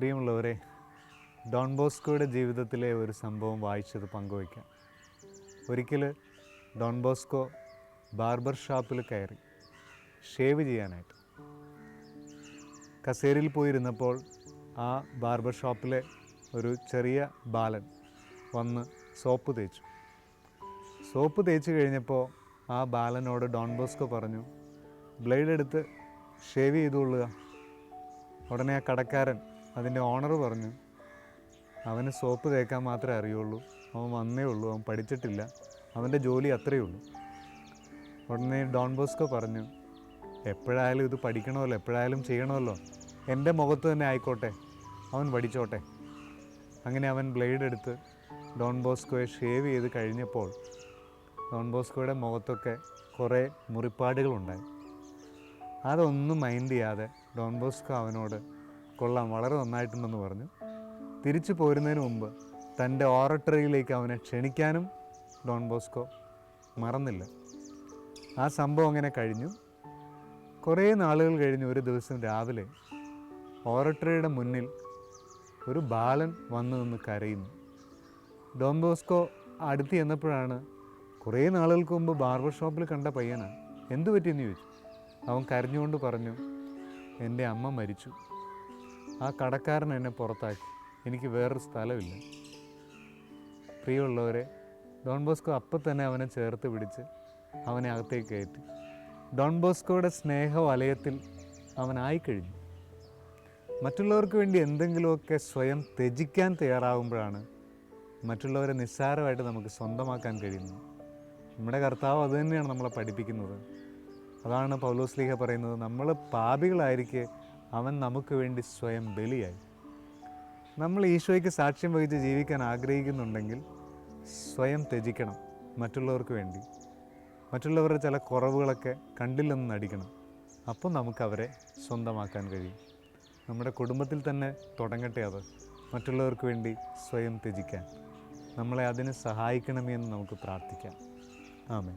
പ്രിയമുള്ളവരെ ഡോൺ ബോസ്കോയുടെ ജീവിതത്തിലെ ഒരു സംഭവം വായിച്ചത് പങ്കുവയ്ക്കാം. ഒരിക്കൽ ഡോൺ ബോസ്കോ ബാർബർ ഷാപ്പിൽ കയറി ഷേവ് ചെയ്യാനായിട്ട്. കസേരയിൽ പോയിരുന്നപ്പോൾ ആ ബാർബർ ഷോപ്പിലെ ഒരു ചെറിയ ബാലൻ വന്ന് സോപ്പ് തേച്ചു. സോപ്പ് തേച്ച് കഴിഞ്ഞപ്പോൾ ആ ബാലനോട് ഡോൺ ബോസ്കോ പറഞ്ഞു ബ്ലേഡ് എടുത്ത് ഷേവ് ചെയ്തുകൊള്ളുക ഉടനെ ആ കടക്കാരൻ അതിന്റെ ഓണർ പറഞ്ഞു അവന് സോപ്പ് തേക്കാൻ മാത്രമേ അറിയുള്ളൂ. അവൻ വന്നേ ഉള്ളൂ. അവൻ പഠിച്ചിട്ടില്ല. അവന്റെ ജോലി അത്രയേ ഉള്ളൂ. ഉടനെ ഡോൺ ബോസ്കോ പറഞ്ഞു എപ്പോഴായാലും ഇത് പഠിക്കണമല്ലോ. എപ്പോഴായാലും ചെയ്യണമല്ലോ. എന്റെ മുഖത്ത് തന്നെ ആയിക്കോട്ടെ. അവൻ പഠിച്ചോട്ടെ. അങ്ങനെ അവൻ ബ്ലേഡ് എടുത്ത് ഡോൺ ബോസ്കോയെ ഷേവ് ചെയ്ത് കഴിഞ്ഞപ്പോൾ ഡോൺ ബോസ്കോയുടെ മുഖത്തൊക്കെ കുറേ മുറിപ്പാടുകളുണ്ടായി. അതൊന്നും മൈൻഡ് ചെയ്യാതെ ഡോൺ ബോസ്കോ അവനോട് കൊള്ളാം വളരെ നന്നായിട്ടുണ്ടെന്ന് പറഞ്ഞു. തിരിച്ചു പോരുന്നതിന് മുമ്പ് തന്റെ ഓറട്ടറിയിലേക്ക് അവനെ ക്ഷണിക്കാനും ഡോൺ ബോസ്കോ മറന്നില്ല. ആ സംഭവം അങ്ങനെ കഴിഞ്ഞു. കുറേ നാളുകൾ കഴിഞ്ഞ് ഒരു ദിവസം രാവിലെ ഓറട്ടറിയുടെ മുന്നിൽ ഒരു ബാലൻ വന്നു നിന്ന് കരയുന്നു. ഡോൺ ബോസ്കോ അടുത്ത് ചെന്നപ്പോഴാണ് കുറേ നാളുകൾക്ക് മുമ്പ് ബാർബർ ഷോപ്പിൽ കണ്ട പയ്യനാണ് എന്തു പറ്റിയെന്ന് ചോദിച്ചു. അവൻ കരഞ്ഞുകൊണ്ട് പറഞ്ഞു എന്റെ അമ്മ മരിച്ചു. ആ കടക്കാരൻ എന്നെ പുറത്താക്കി. എനിക്ക് വേറൊരു സ്ഥലമില്ല. പ്രിയമുള്ളവരെ ഡോൺ ബോസ്കോ അപ്പം തന്നെ അവനെ ചേർത്ത് പിടിച്ച് അവനെ അകത്തേക്ക് കയറ്റി. ഡോൺ ബോസ്കോയുടെ സ്നേഹ വലയത്തിൽ അവനായിക്കഴിഞ്ഞു മറ്റുള്ളവർക്ക് വേണ്ടി എന്തെങ്കിലുമൊക്കെ സ്വയം ത്യജിക്കാൻ തയ്യാറാകുമ്പോഴാണ് മറ്റുള്ളവരെ നിസ്സാരമായിട്ട് നമുക്ക് സ്വന്തമാക്കാൻ കഴിയുന്നത്. നമ്മുടെ കർത്താവ് അതുതന്നെയാണ് നമ്മളെ പഠിപ്പിക്കുന്നത്. അതാണ് പൗലോസ്ലീഹ പറയുന്നത് നമ്മൾ പാപികളായിരിക്കെ അവൻ നമുക്ക് വേണ്ടി സ്വയം ബലിയായി. നമ്മൾ ഈശോയ്ക്ക് സാക്ഷ്യം വഹിച്ച് ജീവിക്കാൻ ആഗ്രഹിക്കുന്നുണ്ടെങ്കിൽ സ്വയം ത്യജിക്കണം മറ്റുള്ളവർക്ക് വേണ്ടി. മറ്റുള്ളവരുടെ ചില കുറവുകളൊക്കെ കണ്ടില്ലെന്ന് നടിക്കണം. അപ്പോൾ നമുക്ക് അവരെ സ്വന്തമാക്കാൻ കഴിയും. നമ്മുടെ കുടുംബത്തിൽ തന്നെ തുടങ്ങട്ടെ അത്. മറ്റുള്ളവർക്ക് വേണ്ടി സ്വയം ത്യജിക്കാൻ. നമ്മളെ അതിന് സഹായിക്കണമേ എന്ന് നമുക്ക് പ്രാർത്ഥിക്കാം. ആമേ